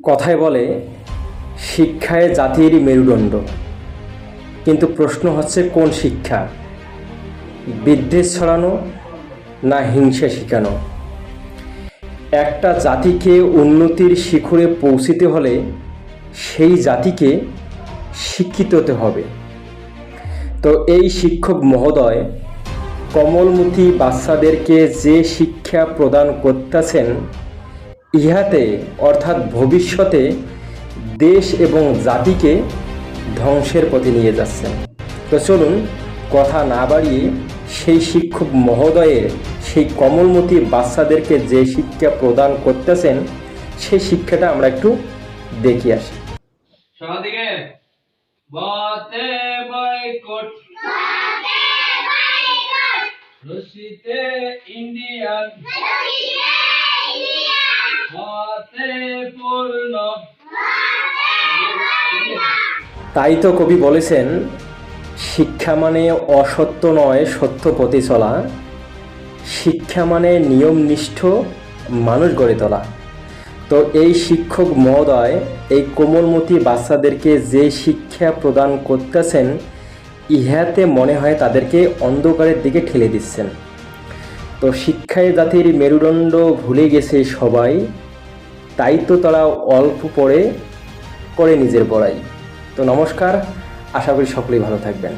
কথায় বলে, শিক্ষায় জাতির মেরুদণ্ড। কিন্তু প্রশ্ন হচ্ছে, কোন শিক্ষা? বিদ্বেষ ছড়ানো না হিংসা শেখানো? একটা জাতিকে উন্নতির শিখরে পৌঁছিতে হলে সেই জাতিকে শিক্ষিত হতে হবে। তো এই শিক্ষক মহোদয় কমলমুখী বাচ্চাদেরকে যে শিক্ষা প্রদান করতেছেন ইহাতে অর্থাৎ ভবিষ্যতে দেশ এবং জাতিকে ধ্বংসের পথে নিয়ে যাচ্ছেন তো চলুন কথা না বাড়িয়ে সেই শিক্ষক মহোদয়ের সেই কমলমতি বাচ্চাদেরকে যে শিক্ষা প্রদান করতেছেন সেই শিক্ষাটা আমরা একটু দেখি আসি। সবাদিকে বতে বয়কট রশিতে ইন্ডিয়ান। তাই তো কবি বলেছেন, শিক্ষা মানে অসত্য নয় সত্য পথে চলা। শিক্ষা মানে নিয়মনিষ্ঠ মানুষ গড়ে তোলা। তো এই শিক্ষক মহোদয়, এই কোমলমতি বাচ্চাদেরকে যে শিক্ষা প্রদান করতেছেন, ইহাতে মনে হয় তাদেরকে অন্ধকারের দিকে ঠেলে দিচ্ছেন। তো শিক্ষায় জাতির মেরুদণ্ড ভুলে গেছে সবাই। তাই তো তারা অল্প পরে করে নিজের পড়াই তো নমস্কার, আশা করি সকলেই ভালো থাকবেন।